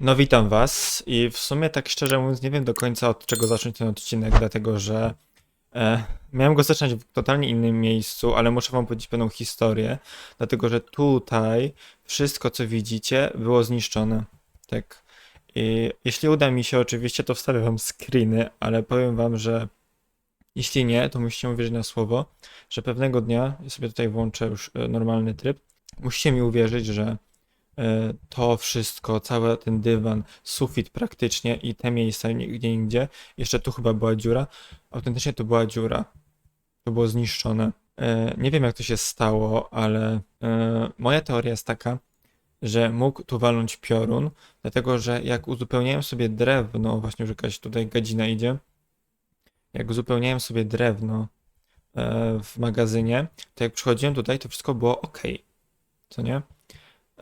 No witam was i w sumie tak szczerze mówiąc nie wiem do końca od czego zacząć ten odcinek, dlatego że e, miałem go zacząć w totalnie innym miejscu, ale muszę wam powiedzieć pewną historię, dlatego że tutaj wszystko co widzicie było zniszczone. Tak. I jeśli uda mi się oczywiście to wstawię wam screeny, ale powiem wam, że jeśli nie, to musicie uwierzyć na słowo, że pewnego dnia, ja sobie tutaj włączę już e, normalny tryb, musicie mi uwierzyć, że to wszystko, cały ten dywan, sufit praktycznie i te miejsca nigdzie indziej, jeszcze tu chyba była dziura, autentycznie to była dziura. To było zniszczone. E, Nie wiem jak to się stało, ale e, moja teoria jest taka, że mógł tu walnąć piorun, dlatego że jak uzupełniałem sobie drewno, właśnie już jakaś tutaj gadzina idzie, jak uzupełniałem sobie drewno e, w magazynie, to jak przychodziłem tutaj, to wszystko było ok. Co nie?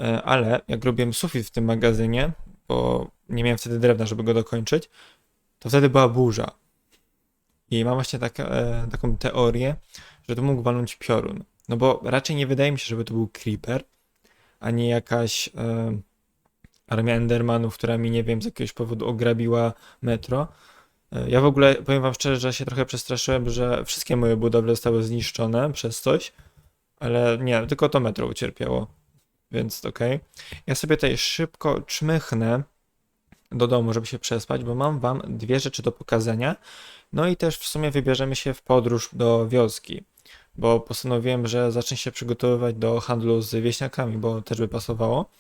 E, Ale jak robiłem sufit w tym magazynie, bo nie miałem wtedy drewna, żeby go dokończyć, to wtedy była burza. I mam właśnie taka, e, taką teorię, że to mógł walnąć piorun. No bo raczej nie wydaje mi się, żeby to był creeper, ani jakaś e, armia endermanów, która mi, nie wiem, z jakiegoś powodu ograbiła metro. E, Ja w ogóle powiem wam szczerze, że się trochę przestraszyłem, że wszystkie moje budowle zostały zniszczone przez coś, ale nie, tylko to metro ucierpiało, więc okej. Ja sobie tutaj szybko czmychnę do domu, żeby się przespać, bo mam wam dwie rzeczy do pokazania. No i też w sumie wybierzemy się w podróż do wioski, bo postanowiłem, że zacznę się przygotowywać do handlu z wieśniakami, bo też by pasowało.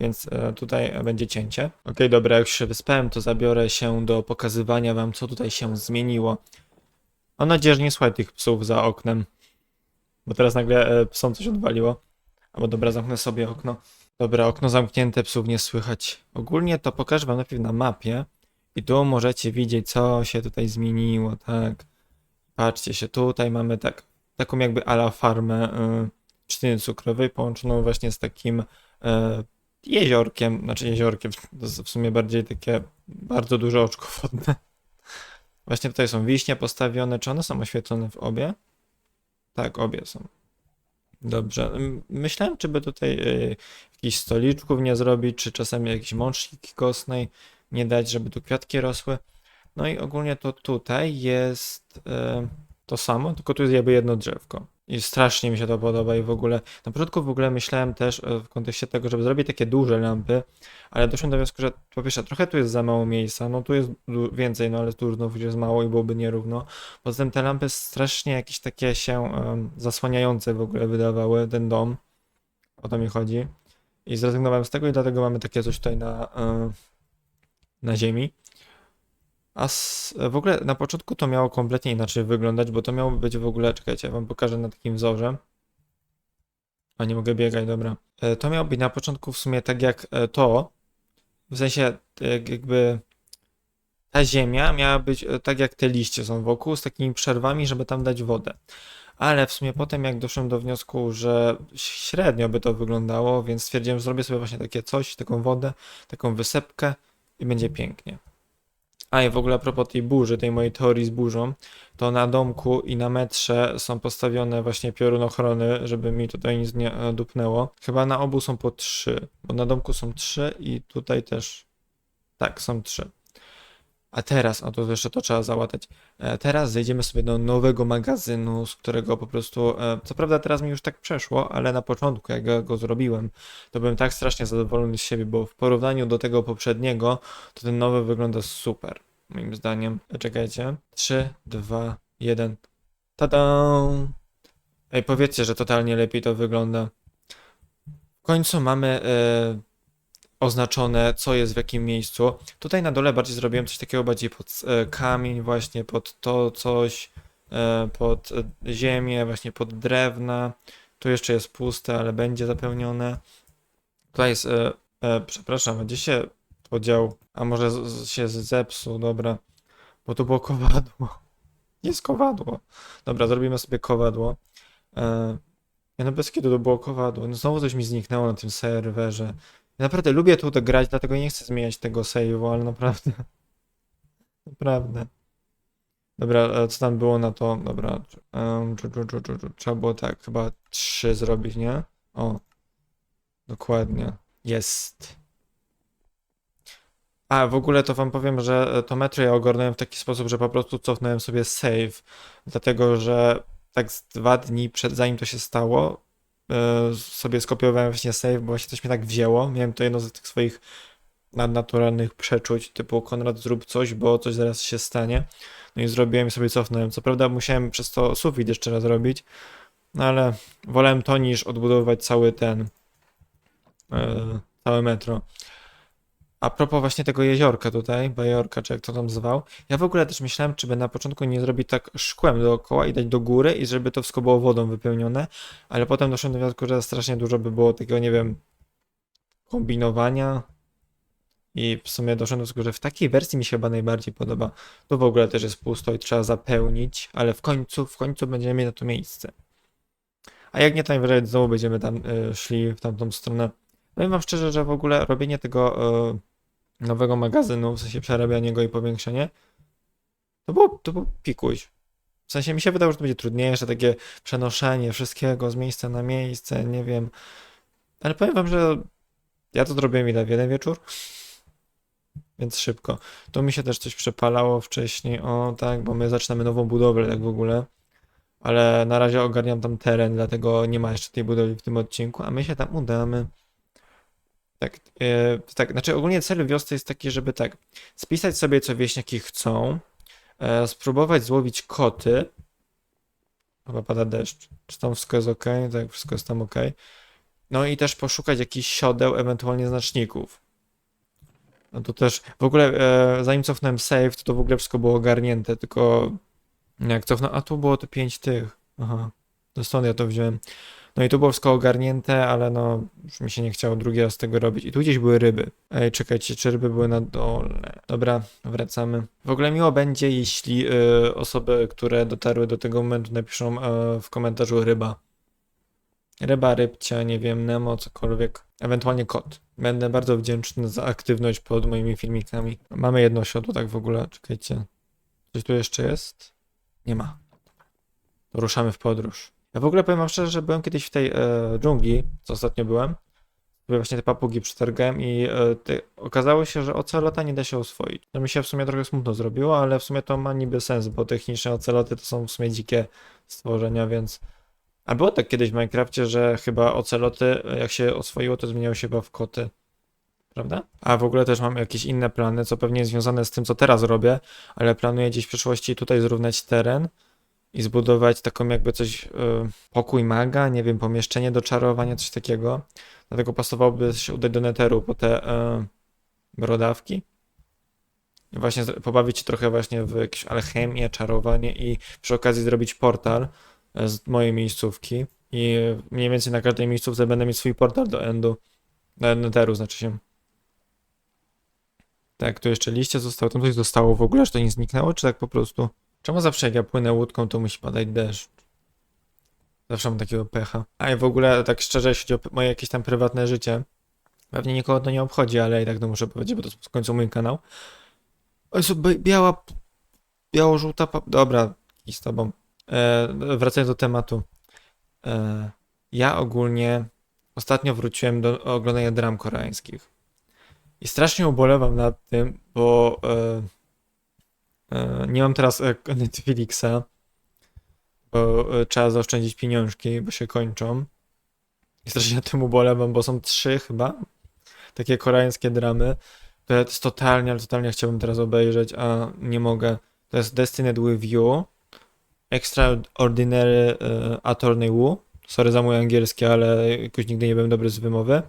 Więc e, tutaj będzie cięcie. Okej, dobra, jak już się wyspałem, to zabiorę się do pokazywania wam, co tutaj się zmieniło. Mam nadzieję, że nie słuchaj tych psów za oknem, bo teraz nagle e, psom coś odwaliło. Albo dobra, zamknę sobie okno. Dobra, okno zamknięte, psów nie słychać. Ogólnie to pokażę wam najpierw na mapie i tu możecie widzieć, co się tutaj zmieniło, tak. Patrzcie się, tutaj mamy tak, taką jakby ala farmę y, trzciny cukrowej połączoną właśnie z takim y, jeziorkiem, znaczy jeziorkiem, to jest w sumie bardziej takie bardzo duże oczko wodne. Właśnie tutaj są wiśnie postawione, czy one są oświetlone w obie? Tak, obie są. Dobrze. Myślałem, czy by tutaj y, jakichś stoliczków nie zrobić, czy czasami jakieś mączki kostnej nie dać, żeby tu kwiatki rosły. No i ogólnie to tutaj jest y, to samo, tylko tu jest jakby jedno drzewko. I strasznie mi się to podoba i w ogóle, na początku w ogóle myślałem też y, w kontekście tego, żeby zrobić takie duże lampy, ale doszłem do wniosku, że po pierwsze trochę tu jest za mało miejsca, no tu jest więcej, no ale tu znów jest mało i byłoby nierówno. Poza tym te lampy strasznie jakieś takie się em, zasłaniające w ogóle wydawały, ten dom. O to mi chodzi. I zrezygnowałem z tego i dlatego mamy takie coś tutaj na, e, na ziemi. A s- w ogóle na początku to miało kompletnie inaczej wyglądać, bo to miało być w ogóle, czekajcie, ja wam pokażę na takim wzorze. A nie mogę biegać, dobra. E, To miało być na początku w sumie tak jak e, to, w sensie tak jakby ta ziemia miała być e, tak jak te liście są wokół, z takimi przerwami, żeby tam dać wodę. Ale w sumie potem jak doszłem do wniosku, że średnio by to wyglądało, więc stwierdziłem, że zrobię sobie właśnie takie coś, taką wodę, taką wysepkę i będzie pięknie. A i w ogóle a propos tej burzy, tej mojej teorii z burzą, to na domku i na metrze są postawione właśnie piorunochrony, żeby mi tutaj nic nie e, dupnęło. Chyba na obu są po trzy, bo na domku są trzy i tutaj też. Tak, są trzy. A teraz, a to jeszcze to trzeba załatać. E, Teraz zejdziemy sobie do nowego magazynu, z którego po prostu, e, co prawda teraz mi już tak przeszło, ale na początku, jak ja go zrobiłem, to byłem tak strasznie zadowolony z siebie, bo w porównaniu do tego poprzedniego, to ten nowy wygląda super, moim zdaniem. E, Czekajcie. 3, 2, 1. Tada! Ej, powiedzcie, że totalnie lepiej to wygląda. W końcu mamy e, oznaczone, co jest w jakim miejscu. Tutaj na dole bardziej zrobiłem coś takiego bardziej pod e, kamień, właśnie pod to coś, e, pod e, ziemię, właśnie pod drewna. Tu jeszcze jest puste, ale będzie zapełnione. Tutaj jest, e, e, przepraszam, gdzie się podział? A może z, z, się zepsuł, dobra. Bo to było kowadło. Jest kowadło. Dobra, zrobimy sobie kowadło. E, ja no bez kiedy to było kowadło. No znowu coś mi zniknęło na tym serwerze. Naprawdę lubię tu to grać, dlatego nie chcę zmieniać tego save'u, ale naprawdę. Naprawdę. Dobra, co tam było na to? Dobra. Trzeba było tak, chyba trzy zrobić, nie? O. Dokładnie. Jest. A, w ogóle to wam powiem, że e, to metro ja ogarnąłem w taki sposób, że po prostu cofnąłem sobie save, dlatego że tak z dwa dni przed, zanim to się stało, sobie skopiowałem właśnie save, bo właśnie coś mnie tak wzięło. Miałem to jedno z tych swoich nadnaturalnych przeczuć, typu Konrad zrób coś, bo coś zaraz się stanie. No i zrobiłem i sobie cofnąłem. Co prawda musiałem przez to sufit jeszcze raz robić, no ale wolałem to niż odbudowywać cały ten, e, całe metro. A propos właśnie tego jeziorka tutaj, bajorka, czy jak to tam zwał, ja w ogóle też myślałem, czy by na początku nie zrobić tak szkłem dookoła i dać do góry i żeby to wszystko było wodą wypełnione, ale potem doszedłem do wniosku, że strasznie dużo by było takiego, nie wiem, kombinowania i w sumie doszedłem do wniosku, że w takiej wersji mi się chyba najbardziej podoba. Tu w ogóle też jest pusto i trzeba zapełnić, ale w końcu, w końcu będziemy mieć na to miejsce. A jak nie, to najwyżej znowu będziemy tam y, szli w tamtą stronę. Powiem wam szczerze, że w ogóle robienie tego y, nowego magazynu, w sensie przerabianie go i powiększenie, to było, to było pikuś. W sensie mi się wydało, że to będzie trudniejsze, takie przenoszenie wszystkiego z miejsca na miejsce, nie wiem. Ale powiem wam, że ja to zrobiłem ile? W jeden wieczór? Więc szybko. Tu mi się też coś przepalało wcześniej, o tak, bo my zaczynamy nową budowlę tak w ogóle. Ale na razie ogarniam tam teren, dlatego nie ma jeszcze tej budowli w tym odcinku, a my się tam udamy. Tak, e, tak, znaczy ogólnie cel wiosny jest taki, żeby tak, spisać sobie co wieśniaki chcą, e, spróbować złowić koty. Chyba pada deszcz. Czy tam wszystko jest ok? Tak, wszystko jest tam ok. No i też poszukać jakichś siodeł, ewentualnie znaczników. No to też, w ogóle e, zanim cofnąłem save, to, to w ogóle wszystko było ogarnięte, tylko jak cofnąłem, a tu było to 5 tych. Aha, to stąd ja to wziąłem. No i tu było wszystko ogarnięte, ale no już mi się nie chciało drugi raz tego robić. I tu gdzieś były ryby. Ej, czekajcie, czy ryby były na dole? Dobra, wracamy. W ogóle miło będzie, jeśli y, osoby, które dotarły do tego momentu napiszą y, w komentarzu ryba. Ryba, rybcia, nie wiem, Nemo, cokolwiek. Ewentualnie kot. Będę bardzo wdzięczny za aktywność pod moimi filmikami. Mamy jedno siodło tak w ogóle, czekajcie. Coś tu jeszcze jest? Nie ma. Ruszamy w podróż. Ja w ogóle powiem wam szczerze, że byłem kiedyś w tej e, dżungli, co ostatnio byłem. Sobie właśnie te papugi przetargałem i e, te, okazało się, że ocelota nie da się oswoić. To mi się w sumie trochę smutno zrobiło, ale w sumie to ma niby sens, bo technicznie oceloty to są w sumie dzikie stworzenia, więc... A było tak kiedyś w Minecrafcie, że chyba oceloty, jak się oswoiło, to zmieniały się chyba w koty. Prawda? A w ogóle też mam jakieś inne plany, co pewnie jest związane z tym, co teraz robię, ale planuję gdzieś w przyszłości tutaj zrównać teren i zbudować taką jakby coś, y, pokój maga, nie wiem, pomieszczenie do czarowania, coś takiego. Dlatego pasowałoby się udać do neteru po te y, brodawki. Właśnie pobawić się trochę właśnie w jakieś alchemię, czarowanie i przy okazji zrobić portal y, z mojej miejscówki. I mniej więcej na każdej miejscówce będę mieć swój portal do endu. Do neteru znaczy się. Tak, tu jeszcze liście zostało, tam coś zostało w ogóle, że to nie zniknęło, czy tak po prostu? Czemu zawsze jak ja płynę łódką, to musi padać deszcz? Zawsze mam takiego pecha. A i w ogóle, tak szczerze, jeśli chodzi o moje jakieś tam prywatne życie, pewnie nikogo to nie obchodzi, ale i tak to muszę powiedzieć, bo to jest w końcu mój kanał. Jezu, bi- biała, biało-żółta, dobra, i z tobą. E, wracając do tematu. E, ja ogólnie ostatnio wróciłem do oglądania dram koreańskich. I strasznie ubolewam nad tym, bo e, nie mam teraz e, Netflixa, bo e, trzeba zaoszczędzić pieniążki, bo się kończą. I strasznie nad tym ubolewam, bo są trzy chyba takie koreańskie dramy, które to jest totalnie, ale totalnie chciałbym teraz obejrzeć, a nie mogę. To jest Destined With You, Extraordinary e, Attorney Woo. Sorry za mój angielski, ale jakoś nigdy nie byłem dobry z wymowy.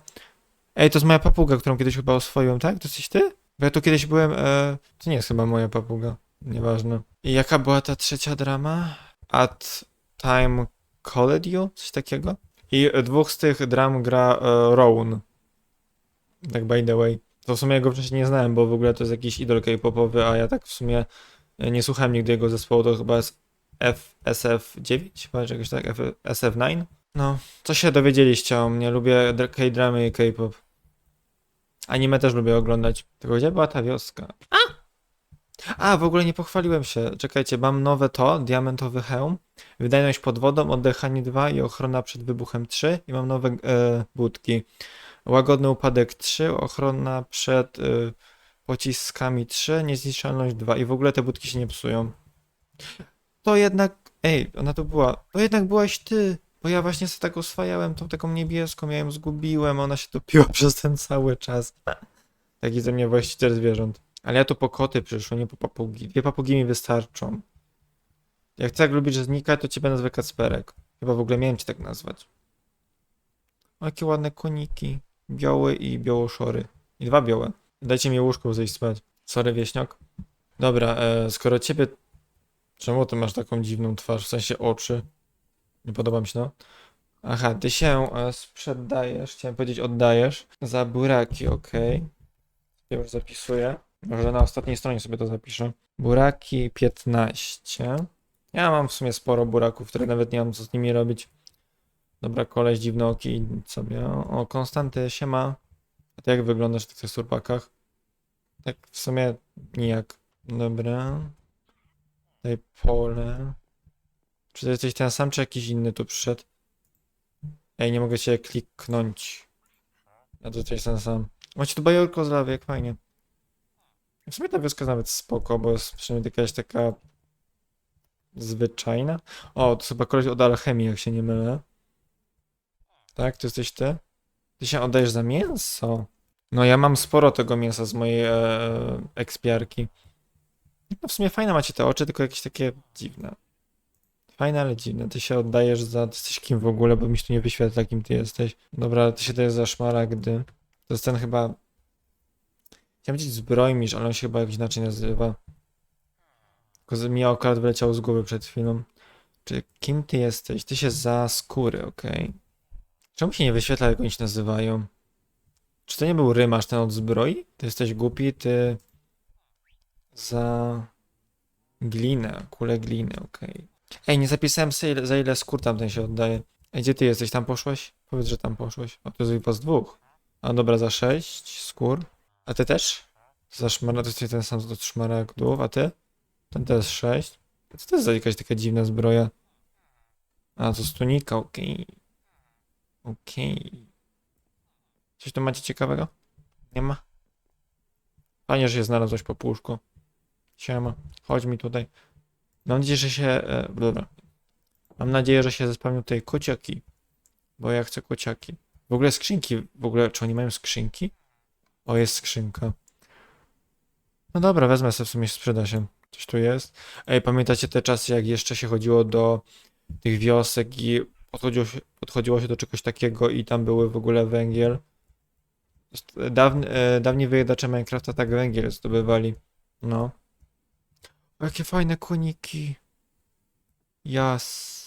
Ej, to jest moja papuga, którą kiedyś chyba oswoiłem, tak? To jesteś ty? Bo ja tu kiedyś byłem. E... To nie jest chyba moja papuga. Nieważne. I jaka była ta trzecia drama? At Time Called You? Coś takiego? I dwóch z tych dram gra e, Rowan. Tak by the way. To w sumie jego wcześniej nie znałem, bo w ogóle to jest jakiś idol K-popowy, a ja tak w sumie e, nie słuchałem nigdy jego zespołu, to chyba jest FSF9? Chyba czegoś tak? F- SF9? No, co się dowiedzieliście o mnie? Lubię dr- K-dramy i K-pop. Anime też lubię oglądać. Tylko gdzie była ta wioska? A! A, w ogóle nie pochwaliłem się. Czekajcie, mam nowe to, diamentowy hełm, wydajność pod wodą, oddychanie 2 i ochrona przed wybuchem 3 i mam nowe e, budki. Łagodny upadek 3, ochrona przed e, pociskami 3, niezniszczalność 2 i w ogóle te budki się nie psują. To jednak, ej, ona to była, to jednak byłaś ty, bo ja właśnie sobie tak oswajałem tą taką niebieską, ja ją zgubiłem, ona się topiła przez ten cały czas. Taki ze mnie właściciel zwierząt. Ale ja tu po koty przyszło, nie po papugi. Dwie papugi mi wystarczą. Jak tak lubisz znikać, to ciebie nazwę Kacperek. Chyba w ogóle miałem cię tak nazwać. O, jakie ładne koniki. Biały i białoszory. I dwa białe. Dajcie mi łóżko zejść spać. Sorry, wieśniak. Dobra, e, skoro ciebie... Czemu ty masz taką dziwną twarz, w sensie oczy? Nie podoba mi się to. Aha, ty się e, sprzedajesz, chciałem powiedzieć oddajesz, za buraki, okej. Ja już zapisuję. Może na ostatniej stronie sobie to zapiszę. Buraki 15. Ja mam w sumie sporo buraków, które nawet nie mam co z nimi robić. Dobra, koleś dziwnooki i sobie. O, Konstanty się ma. A ty jak wyglądasz w tych teksturpakach? Tak w sumie nijak. Dobra. Tutaj pole. Czy to jesteś ten sam, czy jakiś inny tu przyszedł? Ej, nie mogę cię kliknąć. A to jesteś ten sam. Macie tu bajorko z lawy, jak fajnie. W sumie ta wioska jest nawet spoko, bo jest przynajmniej jakaś taka zwyczajna. O, to chyba koleś od alchemii, jak się nie mylę. Tak, to jesteś ty? Ty się oddajesz za mięso? No ja mam sporo tego mięsa z mojej e, ekspiarki. No w sumie fajne macie te oczy, tylko jakieś takie dziwne. Fajne, ale dziwne. Ty się oddajesz za... Ty jesteś kim w ogóle, bo mi się tu nie wyświetla, kim ty jesteś. Dobra, ty się dajesz za szmaragdy. To jest ten chyba... Chciałem powiedzieć zbrojmistrz, ale on się chyba jakoś inaczej nazywa. Tylko mi akurat wyleciało z głowy przed chwilą. Czy kim ty jesteś? Ty się za skóry, okej. Czemu się nie wyświetla, jak oni się nazywają? Czy to nie był rymarz ten od zbroi? Ty jesteś głupi, ty... Za... Glinę, kulę gliny, okej. Ej, nie zapisałem sobie, za ile skór tamten się oddaje. Ej, gdzie ty jesteś? Tam poszłeś? Powiedz, że tam poszłeś. O, to jest was dwóch. A dobra, za sześć skór. A ty też? Za to jesteś ten sam od szmaragdów, a ty? Ten też sześć. Co to jest za jakaś taka dziwna zbroja? A, to stunika, okej. Okej. Coś tu macie ciekawego? Nie ma? Fajnie, że się znalazłeś po puszku. Siema, chodź mi tutaj. Mam nadzieję, że się... E, dobra. Mam nadzieję, że się zespełnią tutaj kociaki. Bo ja chcę kociaki. W ogóle skrzynki. W ogóle, czy oni mają skrzynki? O, jest skrzynka. No dobra, wezmę sobie w sumie, sprzeda się. Coś tu jest. Ej, pamiętacie te czasy, jak jeszcze się chodziło do tych wiosek i podchodziło się, podchodziło się do czegoś takiego i tam były w ogóle węgiel? E, dawniej wyjedacze Minecrafta tak węgiel zdobywali. No. O, jakie fajne koniki. Jas.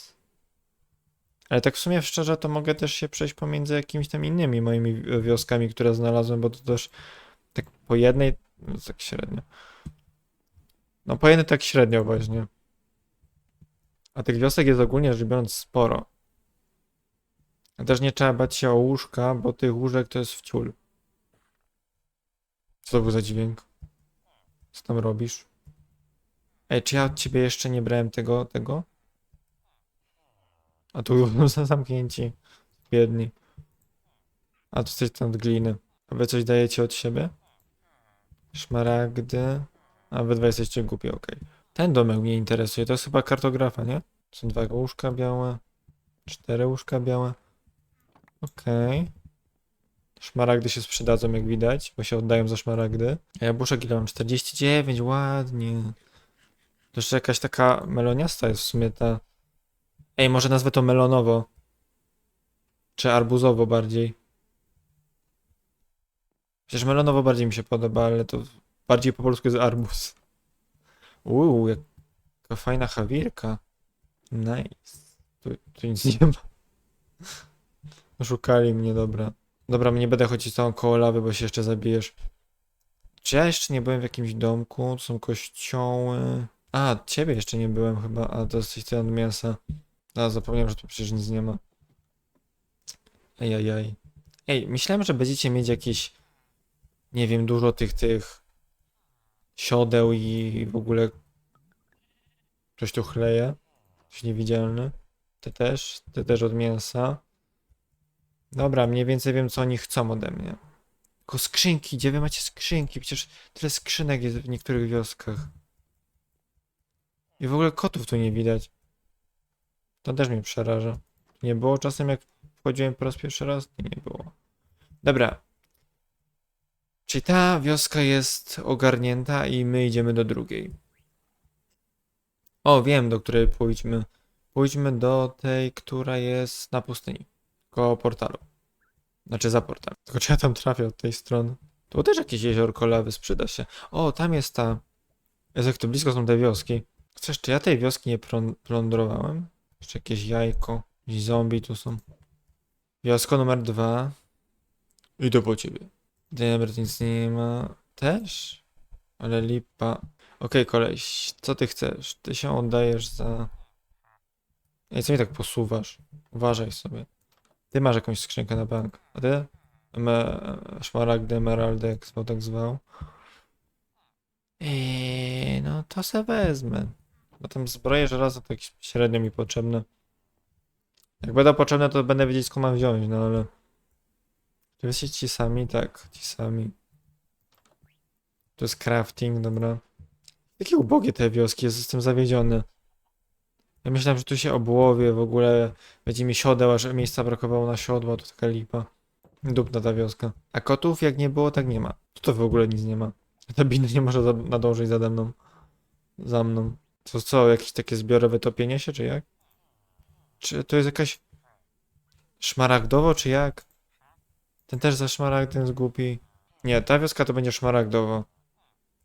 Ale tak w sumie szczerze, to mogę też się przejść pomiędzy jakimiś tam innymi moimi wi- wioskami, które znalazłem, bo to też tak po jednej, no, tak średnio. No po jednej tak średnio właśnie. A tych wiosek jest ogólnie rzecz biorąc sporo. A też nie trzeba bać się o łóżka, bo tych łóżek to jest wciul. Co to był za dźwięk? Co tam robisz? Ej, czy ja od ciebie jeszcze nie brałem tego, tego? A tu są zamknięci. Biedni. A tu jesteś tam gliny. A wy coś dajecie od siebie? Szmaragdy. A wy dwa jesteście głupi, okej. Ten domek mnie interesuje. To jest chyba kartografa, nie? Są dwa łóżka białe. Cztery łóżka białe. Okej. Szmaragdy się sprzedadzą, jak widać, bo się oddają za szmaragdy. A jabłuszek ile mam? 49, ładnie. To jeszcze jakaś taka meloniasta jest w sumie ta. Ej, może nazwę to melonowo. Czy arbuzowo bardziej. Przecież melonowo bardziej mi się podoba, ale to bardziej po polsku jest arbuz. Uuu, jaka fajna chawirka. Nice. Tu, tu nic nie ma. Oszukali mnie, dobra. Dobra, nie będę chodzić całą koło lawy, bo się jeszcze zabijesz. Czy ja jeszcze nie byłem w jakimś domku? Tu są kościoły. A, ciebie jeszcze nie byłem chyba, a to jesteś od mięsa. A, zapomniałem, że tu przecież nic nie ma. Ejajaj. Ej, myślałem, że będziecie mieć jakieś, nie wiem, dużo tych, tych siodeł i w ogóle coś tu chleje. Coś niewidzialny. Ty też, ty też od mięsa. Dobra, mniej więcej wiem, co oni chcą ode mnie. Tylko skrzynki, gdzie wy macie skrzynki? Przecież tyle skrzynek jest w niektórych wioskach. I w ogóle kotów tu nie widać. To też mnie przeraża. Nie było czasem jak wchodziłem po raz pierwszy raz? Nie, było. Dobra. Czyli ta wioska jest ogarnięta i my idziemy do drugiej. O, wiem, do której pójdźmy. Pójdźmy do tej, która jest na pustyni. Koło portalu. Znaczy za portal. Tylko czy ja tam trafię od tej strony? Tu też jakieś jeziorko lawy sprzyda się. O, tam jest ta... Jest jak to blisko są te wioski. Chcesz, czy ja tej wioski nie plądrowałem? Jeszcze jakieś jajko. Jakieś zombie tu są. Wiosko numer dwa. Idę po ciebie. Dobra, nic nie ma. Też? Ale lipa. Okej, koleś, co ty chcesz? Ty się oddajesz za... Ej, co mi tak posuwasz? Uważaj sobie. Ty masz jakąś skrzynkę na bank. A ty? Me... Szmaragdy, emeraldy, jak zwał tak zwał. Eee, no to se wezmę. Bo tam zbroje żelazo tak średnio mi potrzebne. Jak będą potrzebne, to będę wiedzieć skąd mam wziąć, no ale... Czy jesteście ci sami? Tak, ci sami. To jest crafting, dobra. Jakie ubogie te wioski, jest, jestem zawiedziony. Ja myślałem, że tu się obłowie, w ogóle będzie mi siodeł, a że miejsca brakowało na siodła, to taka lipa. Dupna ta wioska. A kotów jak nie było, tak nie ma. Tu to w ogóle nic nie ma. Ta bina nie może za- nadążyć zade mną. Za mną. To co, jakieś takie zbiorowe topienie się, czy jak? Czy to jest jakaś... Szmaragdowo, czy jak? Ten też za szmaragdem jest głupi. Nie, ta wioska to będzie szmaragdowo.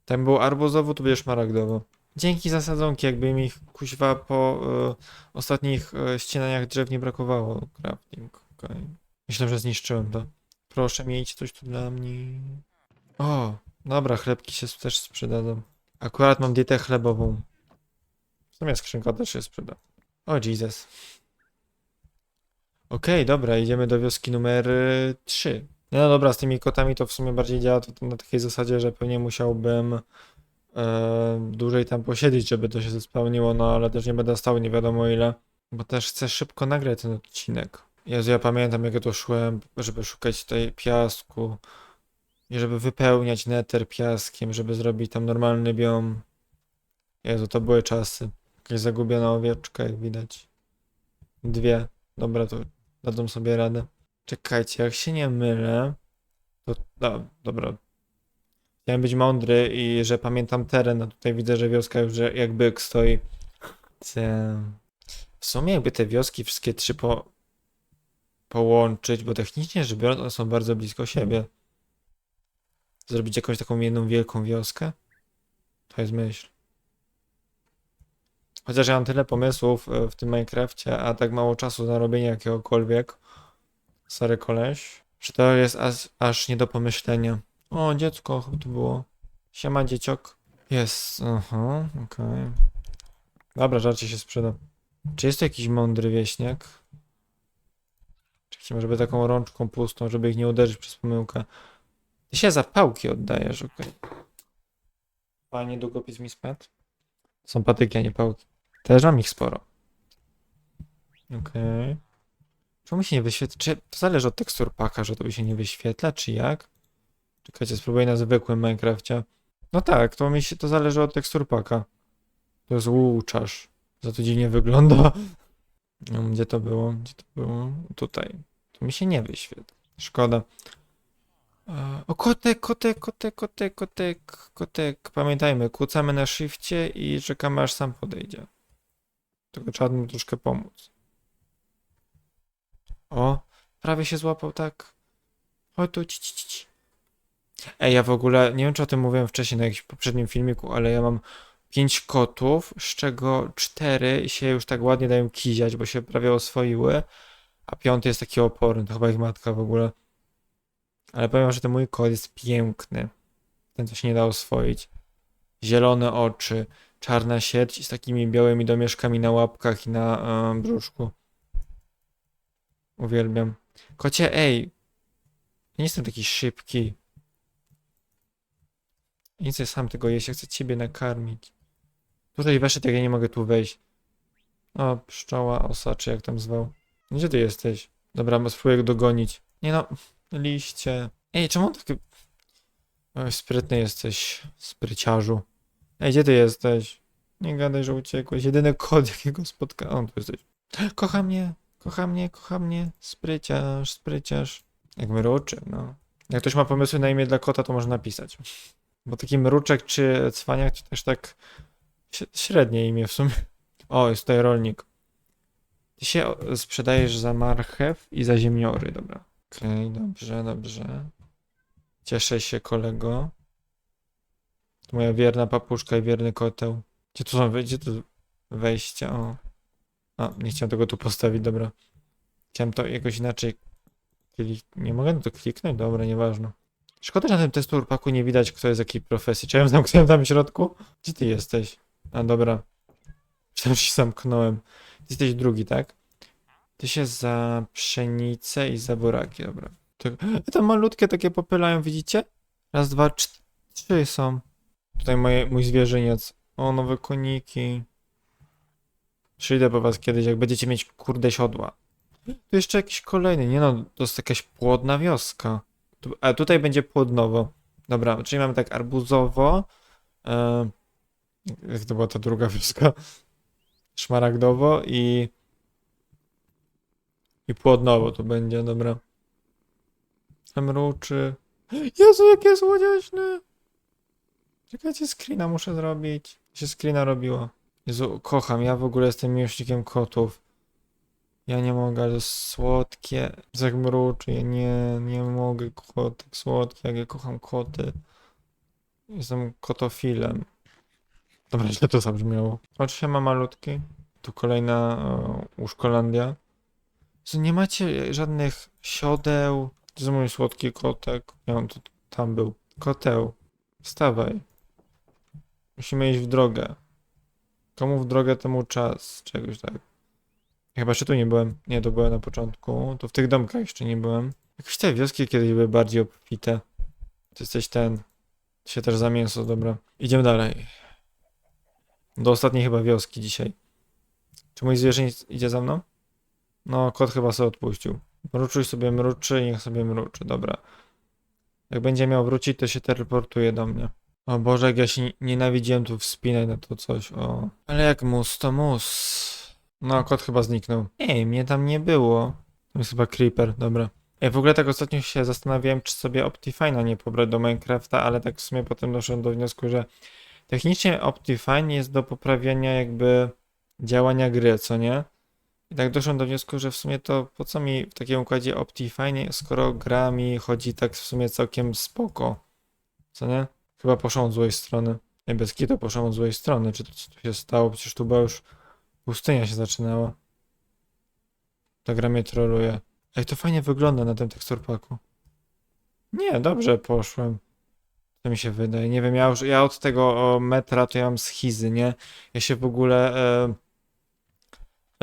Tam było arbuzowo, tu będzie szmaragdowo. Dzięki za sadzonki, jakby mi kuźwa po e, ostatnich e, ścinaniach drzew nie brakowało. Crafting, okej. Myślę, że zniszczyłem to. Proszę, miejcie coś tu dla mnie. O, dobra, chlebki się też sprzedadzą. Akurat mam dietę chlebową. W sumie skrzynka też się sprzyda. O, Jesus. Okej, dobra, idziemy do wioski numer 3. No dobra, z tymi kotami to w sumie bardziej działa na takiej zasadzie, że pewnie musiałbym e, dłużej tam posiedzieć, żeby to się zespełniło, no ale też nie będę stał nie wiadomo ile, bo też chcę szybko nagrać ten odcinek. Jezu, ja pamiętam jak ja to szłem, żeby szukać tutaj piasku i żeby wypełniać neter piaskiem, żeby zrobić tam normalny biom. Jezu, to były czasy. Jakaś zagubiona owieczka, jak widać. Dwie. Dobra, to dadzą sobie radę. Czekajcie, jak się nie mylę, to... A, dobra. Chciałem być mądry i że pamiętam teren, a tutaj widzę, że wioska już jak byk stoi. Te... W sumie jakby te wioski wszystkie trzy po... połączyć, bo technicznie rzecz biorąc one są bardzo blisko siebie. Zrobić jakąś taką jedną wielką wioskę? To jest myśl. Chociaż ja mam tyle pomysłów e, w tym Minecrafcie, a tak mało czasu na robienie jakiegokolwiek. Sorry koleś. Że to jest aż, aż nie do pomyślenia. O, dziecko chyba tu było. Siema dzieciok. Jest, aha, okej. Dobra, żarcie się sprzeda. Czy jest to jakiś mądry wieśniak? Czekajcie, może by taką rączką pustą, żeby ich nie uderzyć przez pomyłkę. Ty się za pałki oddajesz, okej. Fajnie długopis mi spadł. Są patyki, a nie pałki. Też mam ich sporo. Okej. Czemu mi się nie wyświetla? Czy to zależy od tekstur paka, że to by się nie wyświetla, czy jak? Czekajcie, spróbuję na zwykłym Minecrafcie. No tak, to mi się to zależy od tekstur paka. To jest łuczarz. Za to dziwnie wygląda. No, Gdzie to było? Gdzie to było? Tutaj. To mi się nie wyświetla. Szkoda. E, O, kotek, kotek, kotek, kotek, kotek, kotek. Pamiętajmy, kłócamy na shifcie i czekamy aż sam podejdzie. Trzeba mu troszkę pomóc. O, prawie się złapał tak. Chodź tu, ci, ci, ci. Ej, ja w ogóle, nie wiem czy o tym mówiłem wcześniej na jakimś poprzednim filmiku, ale ja mam pięć kotów, z czego cztery się już tak ładnie dają kiziać, bo się prawie oswoiły, a piąty jest taki oporny, to chyba ich matka w ogóle. Ale powiem, że ten mój kot jest piękny. Ten, co się nie da oswoić. Zielone oczy, czarna sierść z takimi białymi domieszkami na łapkach i na e, brzuszku. Uwielbiam. Kocie, ej! Ja nie jestem taki szybki. Nie chcę sam tego jeść, ja chcę ciebie nakarmić. Tutaj weszedł, jak ja nie mogę tu wejść. O, pszczoła, osa, czy jak tam zwał. Gdzie ty jesteś? Dobra, spróbuję go dogonić. Nie no, liście. Ej, czemu on taki... Oj, sprytny jesteś, spryciarzu. Ej, gdzie ty jesteś? Nie gadaj, że uciekłeś. Jedyny kod, jakiego spotkałem. O, tu jesteś. Kocha mnie, kocha mnie, kocha mnie. Spryciarz, spryciarz. Jak mruczy, no. Jak ktoś ma pomysły na imię dla kota, to może napisać. Bo taki mruczek czy cwaniak to też tak średnie imię w sumie. O, jest tutaj rolnik. Ty się sprzedajesz za marchew i za ziemniory, dobra. Okej, dobrze, dobrze. Cieszę się, kolego. To moja wierna papuszka i wierny koteł. Gdzie tu są, gdzie tu wejście? O. A, nie chciałem tego tu postawić, dobra. Chciałem to jakoś inaczej klik... Nie mogę na to kliknąć? Dobra, nieważne. Szkoda, że na tym teksturpaku nie widać, kto jest jakiej profesji. Czy ja zamknąłem tam w środku? Gdzie ty jesteś? A, dobra. Że się zamknąłem. Ty jesteś drugi, tak? Ty się za pszenicę i za buraki, dobra. To, malutkie takie popylają, widzicie? Raz, dwa, trzy są. Tutaj moje, mój zwierzyniec. O, nowe koniki. Przyjdę po was kiedyś, jak będziecie mieć kurde siodła. Tu jeszcze jakiś kolejny, nie no, to jest jakaś płodna wioska. Tu, a tutaj będzie płodnowo. Dobra, czyli mamy tak arbuzowo. E, jak to była ta druga wioska? Szmaragdowo i... I płodnowo to będzie, dobra. Mruczy. Jezu, jakie słodziaśne! Czekajcie, screena muszę zrobić. się screena robiło. Jezu, kocham, ja w ogóle jestem miłośnikiem kotów. Ja nie mogę, ale słodkie. Jak mruczy, ja nie, nie mogę kotek słodkie, jak ja kocham koty. Jestem kotofilem. Dobra, źle to zabrzmiało. Oczywiście ma malutki. Tu kolejna e, łóżkolandia. Jezu, nie macie żadnych siodeł. To jest mój słodki kotek. Ja on tu, tam był. Koteł. Wstawaj. Musimy iść w drogę. Komu w drogę, temu czas. Czegoś tak. Chyba, że tu nie byłem. Nie, to byłem na początku. To w tych domkach jeszcze nie byłem. Jakoś te wioski kiedyś były bardziej obfite. Ty jesteś ten. Ty się też za mięso, dobra. Idziemy dalej. Do ostatniej chyba wioski dzisiaj. Czy mój zwierzyniec idzie za mną? No, kot chyba sobie odpuścił. Mruczuj sobie mruczy, niech sobie mruczy, dobra. Jak będzie miał wrócić, to się teleportuje do mnie. O Boże, jak ja się nienawidziłem tu wspinać na to coś, o. Ale jak mus, to mus. No, kot chyba zniknął. Ej, mnie tam nie było. To jest chyba creeper, dobra. Ej, w ogóle tak ostatnio się zastanawiałem, czy sobie Optifine'a nie pobrać do Minecrafta, ale tak w sumie potem doszedłem do wniosku, że technicznie Optifine jest do poprawiania jakby działania gry, co nie? I tak doszedłem do wniosku, że w sumie to po co mi w takim układzie Optifine, skoro gra mi chodzi tak w sumie całkiem spoko. Co nie? Chyba poszło od złej strony. Ej, bez kitu poszło od złej strony. Czy to co tu się stało? Przecież tu była już pustynia się zaczynała. Ta gra mnie troluje. Ej, to fajnie wygląda na tym teksturpaku. Nie, dobrze poszłem. To mi się wydaje. Nie wiem, ja już, ja od tego metra to ja mam schizy, nie? Ja się w ogóle e,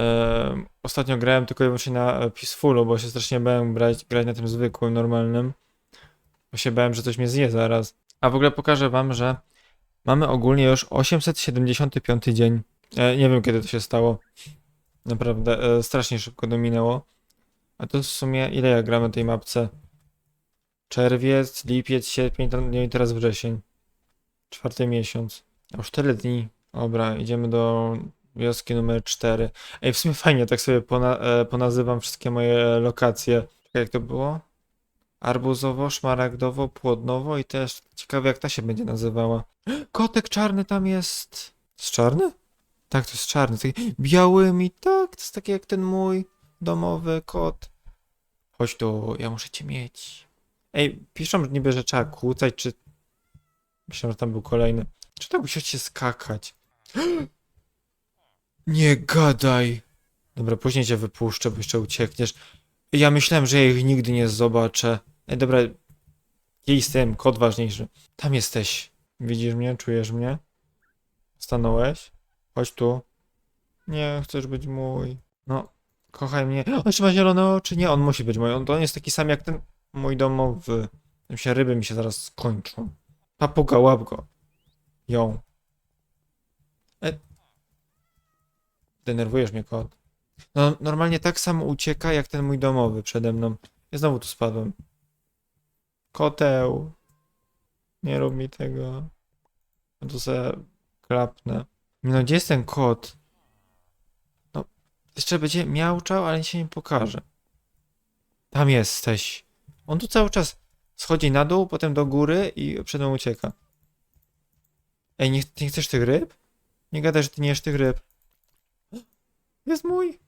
e, ostatnio grałem tylko i wyłącznie na e, Peacefulu, bo się strasznie bałem grać, grać na tym zwykłym, normalnym. Bo się bałem, że coś mnie zje zaraz. A w ogóle pokażę wam, że mamy ogólnie już 875 dzień. E, nie wiem kiedy to się stało. Naprawdę, e, strasznie szybko to minęło. A to w sumie ile ja gram na tej mapce? Czerwiec, lipiec, sierpień, nie wiem, teraz wrzesień. Czwarty miesiąc. A Już tyle dni. Dobra, idziemy do wioski numer 4. Ej, w sumie fajnie, tak sobie pona e, ponazywam wszystkie moje lokacje. Czekaj, jak to było? Arbuzowo, szmaragdowo, płodnowo i też ciekawe jak ta się będzie nazywała. Kotek czarny tam jest. Jest czarny? Tak, to jest czarny. Taki białymi, tak, to jest taki jak ten mój domowy kot. Chodź tu, ja muszę cię mieć. Ej, piszą niby, że trzeba kłócać, czy... Myślałem, że tam był kolejny. Czy tak musicie skakać? Nie gadaj. Dobra, później cię wypuszczę, bo jeszcze uciekniesz. Ja myślałem, że ja ich nigdy nie zobaczę. Dobra. Jej tym, kot ważniejszy. Tam jesteś. Widzisz mnie? Czujesz mnie? Stanąłeś? Chodź tu. Nie, chcesz być mój. No, kochaj mnie. On jeszcze ma zielone oczy. Nie, on musi być mój. On, on jest taki sam jak ten mój domowy. Tam się ryby mi się zaraz skończą. Papuga, łap go. Ją. E... Denerwujesz mnie, kot. No, normalnie tak samo ucieka, jak ten mój domowy przede mną. Ja znowu tu spadłem. Koteł. Nie rób mi tego. Ja tu se klapnę. No gdzie jest ten kot? No, jeszcze będzie miauczał, ale się nie pokaże. Tam jesteś. On tu cały czas schodzi na dół, potem do góry i przed mną ucieka. Ej, nie, nie chcesz tych ryb? Nie gadaj, że ty nie jesz tych ryb. Jest mój.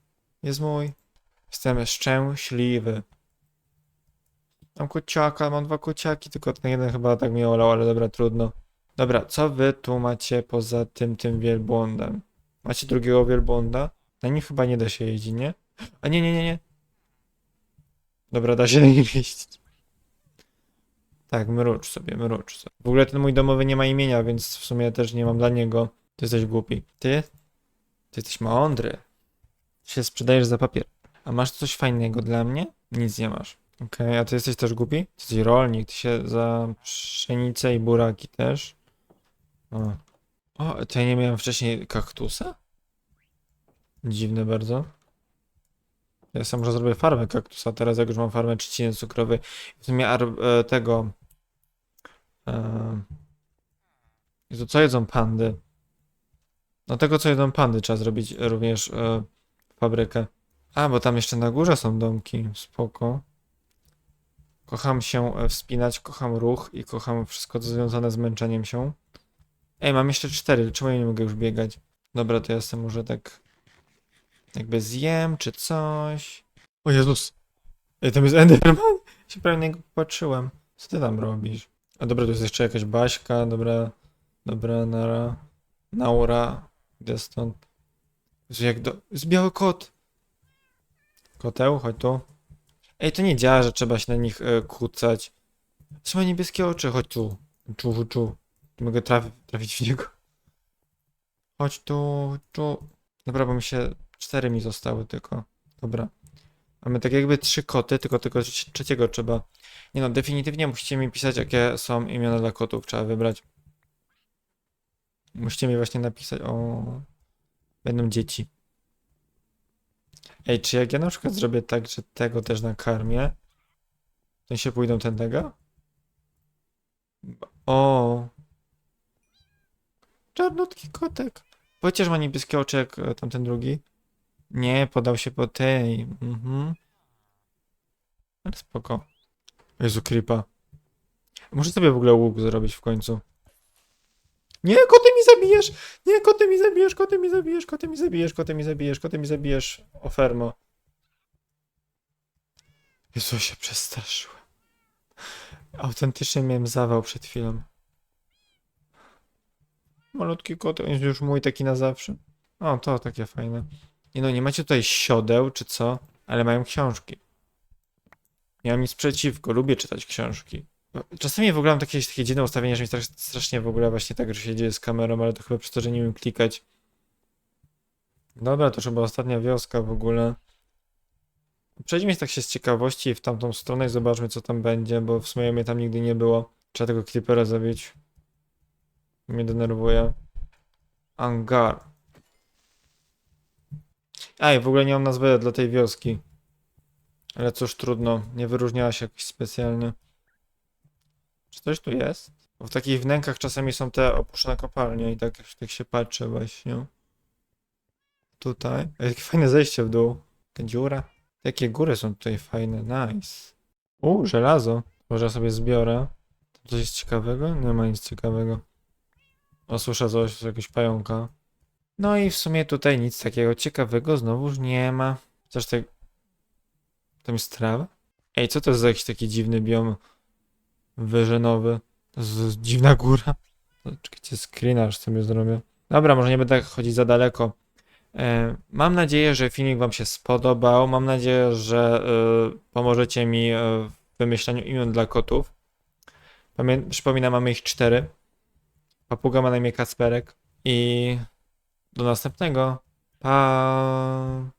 Jest mój. Jestem szczęśliwy. Mam kociaka, mam dwa kociaki, tylko ten jeden chyba tak mi olał, ale dobra, trudno. Dobra, co wy tu macie poza tym, tym wielbłądem? Macie drugiego wielbłąda? Na nim chyba nie da się jeździć, nie? A nie, nie, nie, nie. Dobra, da się na nim jeździć. Tak, mrucz sobie, mrucz sobie. W ogóle ten mój domowy nie ma imienia, więc w sumie też nie mam dla niego. Ty jesteś głupi. Ty? Ty jesteś mądry. Się sprzedajesz za papier. A masz coś fajnego dla mnie? Nic nie masz. Okej, a ty jesteś też głupi? Ty jesteś rolnik, ty się za pszenicę i buraki też. O. O, to ja nie miałem wcześniej kaktusa? Dziwne bardzo. Ja sam może zrobię farmę kaktusa, teraz jak już mam farmę trzciny cukrowej. W sumie e, tego... E, Jezu, co jedzą pandy? No tego, co jedzą pandy, trzeba zrobić również e, fabrykę. A, bo tam jeszcze na górze są domki. Spoko. Kocham się e, wspinać, kocham ruch i kocham wszystko co związane z męczeniem się. Ej, mam jeszcze cztery, czemu ja nie mogę już biegać? Dobra, to ja sobie może tak jakby zjem czy coś. O Jezus! Ej, tam jest Enderman! Się prawie na niego patrzyłem. Co ty tam robisz? A dobra, tu jest jeszcze jakaś Baśka, dobra, dobra, nara, Naura, gdzie stąd? Jezu, jak do... Jest biały kot! Koteł, chodź tu. Ej, to nie działa, że trzeba się na nich e, kucać. Trzyma niebieskie oczy, chodź tu. Czu, czu, mogę trafi, trafić w niego. Chodź tu, tu. Dobra, bo mi się... Cztery mi zostały tylko. Dobra. Mamy tak jakby trzy koty, tylko tego trze- trzeciego trzeba. Nie no, definitywnie musicie mi pisać, jakie są imiona dla kotów. Trzeba wybrać. Musicie mi właśnie napisać. O. Będą dzieci. Ej, czy jak ja na przykład zrobię tak, że tego też nakarmię, to się pójdą ten tego? O. Czarnutki kotek. Że ma niebieskie oczy jak e, tamten drugi. Nie, podał się po tej. Mhm. Ale spoko. Jezu, creepa. Muszę sobie w ogóle łuk zrobić w końcu. Nie, koty mi zabijesz! Nie, koty mi zabijesz, koty mi zabijesz, koty mi zabijesz, koty mi zabijesz, koty mi zabijesz. Ofermo. Jezu, ja się przestraszyłem. Autentycznie miałem zawał przed chwilą. Malutki kot, on jest już mój taki na zawsze. O, to takie fajne. Nie no, nie macie tutaj siodeł czy co, ale mają książki. Nie mam nic przeciwko, lubię czytać książki. Czasami w ogóle mam takie, takie dziwne ustawienie, że mi strasz, strasznie w ogóle właśnie tak, że się dzieje z kamerą, ale to chyba przez to, że nie umiem klikać. Dobra, to chyba ostatnia wioska w ogóle. Przejdźmy tak się z ciekawości w tamtą stronę i zobaczmy co tam będzie, bo w sumie mnie tam nigdy nie było. Trzeba tego creepera zabić. Mnie denerwuje. Angar. Ej, w ogóle nie mam nazwy dla tej wioski. Ale cóż, trudno. Nie wyróżniała się jakoś specjalnie. Czy coś tu jest? Bo w takich wnękach czasami są te opuszczone kopalnie i tak, tak się patrzy właśnie. Tutaj. Ej, jakie fajne zejście w dół. Taka dziura. Jakie góry są tutaj fajne. Nice. U, żelazo. Może sobie zbiorę. Coś jest ciekawego? Nie ma nic ciekawego. O, słyszę coś, jakiegoś pająka. No i w sumie tutaj nic takiego ciekawego znowuż nie ma. Chociaż tak... Tam jest trawa? Ej, co to jest za jakiś taki dziwny biom wyżynowy? Jest dziwna góra. Czekajcie, screena aż sobie zrobię. Dobra, może nie będę chodzić za daleko. E, mam nadzieję, że filmik Wam się spodobał. Mam nadzieję, że e, pomożecie mi e, w wymyślaniu imion dla kotów. Pamię przypominam, mamy ich cztery. Papuga ma na imię Kacperek. I do następnego. Pa.